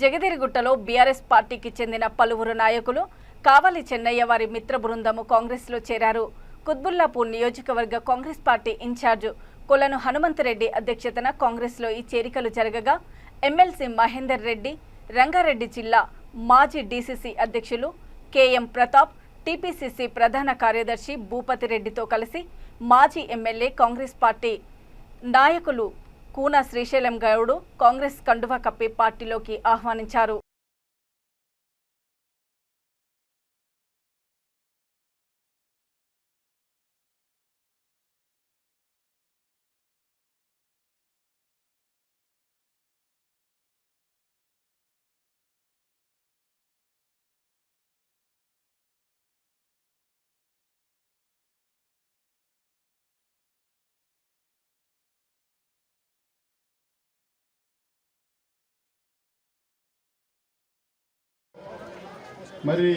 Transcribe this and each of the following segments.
జగదిరిగుట్టలో BRS పార్టీకి చెందిన పలువురు నాయకులు కావలి చెన్నయ్య వారి మిత్ర బృందము కాంగ్రెస్లో చేరారు. కుత్బుల్లాపూర్ నియోజకవర్గ కాంగ్రెస్ పార్టీ ఇన్ఛార్జు కొలను హనుమంతరెడ్డి అధ్యక్షతన కాంగ్రెస్లో ఈ చేరికలు జరగగా ఎమ్మెల్సీ మహేందర్ రెడ్డి రంగారెడ్డి జిల్లా మాజీ డీసీసీ అధ్యక్షులు కెఎం ప్రతాప్ టీపీసీసీ ప్రధాన కార్యదర్శి భూపతి రెడ్డితో కలిసి మాజీ ఎమ్మెల్యే కాంగ్రెస్ పార్టీ నాయకులు కూన శ్రీశైలం గౌడు కాంగ్రెస్ కండువా కప్పి పార్టీలోకి ఆహ్వానించారు. మరి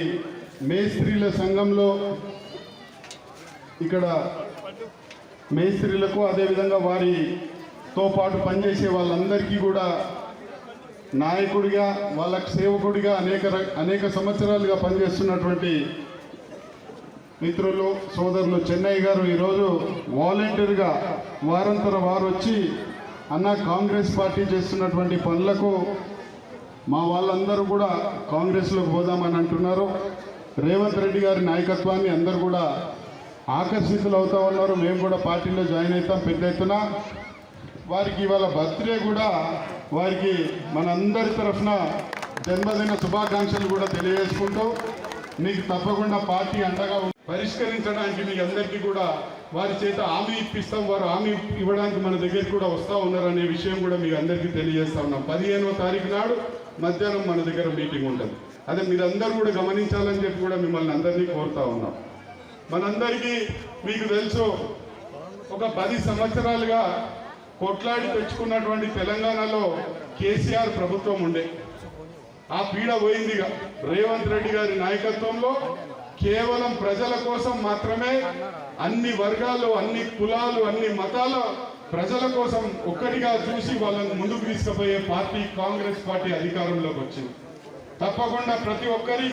మేస్త్రీల సంఘంలో ఇక్కడ మేస్త్రీలకు అదేవిధంగా వారితో పాటు పనిచేసే వాళ్ళందరికీ కూడా నాయకుడిగా వాళ్ళకు సేవకుడిగా అనేక అనేక సంవత్సరాలుగా పనిచేస్తున్నటువంటి మిత్రులు సోదరులు చెన్నై గారు ఈరోజు వాలంటీర్గా వారంతర వారు వచ్చి అన్న కాంగ్రెస్ పార్టీ చేస్తున్నటువంటి పనులకు మా వాళ్ళందరూ కూడా కాంగ్రెస్లోకి పోదామని అంటున్నారు. రేవంత్ రెడ్డి గారి నాయకత్వాన్ని అందరూ కూడా ఆకర్షితులు అవుతా ఉన్నారు. మేము కూడా పార్టీలో జాయిన్ అవుతాం పెద్ద ఎత్తున. వారికి ఇవాళ బర్త్డే కూడా. వారికి మనందరి తరఫున జన్మదిన శుభాకాంక్షలు కూడా తెలియజేసుకుంటూ మీకు తప్పకుండా పార్టీ అండగా పరిష్కరించడానికి మీ అందరికీ కూడా వారి చేత హామీ ఇప్పిస్తాం. వారు హామీ ఇవ్వడానికి మన దగ్గరికి కూడా వస్తూ ఉన్నారనే విషయం కూడా మీకు అందరికీ తెలియజేస్తా ఉన్నాం. పదిహేనవ తారీఖు నాడు మధ్యాహ్నం మన దగ్గర మీటింగ్ ఉంటుంది. అదే మీరందరూ కూడా గమనించాలని చెప్పి కూడా మిమ్మల్ని అందరినీ కోరుతా ఉన్నాం. మనందరికీ మీకు తెలుసు ఒక పది సంవత్సరాలుగా కొట్లాడి తెచ్చుకున్నటువంటి తెలంగాణలో కేసీఆర్ ప్రభుత్వం ఉండే. ఆ పీడ పోయిందిగా రేవంత్ రెడ్డి గారి నాయకత్వంలో కేవలం ప్రజల కోసం మాత్రమే అన్ని వర్గాలు అన్ని కులాలు అన్ని మతాల ప్రజల కోసం ఒక్కటిగా చూసి వాళ్ళని ముందుకు తీసుకుపోయే పార్టీ కాంగ్రెస్ పార్టీ అధికారంలోకి వచ్చింది. తప్పకుండా ప్రతి ఒక్కరి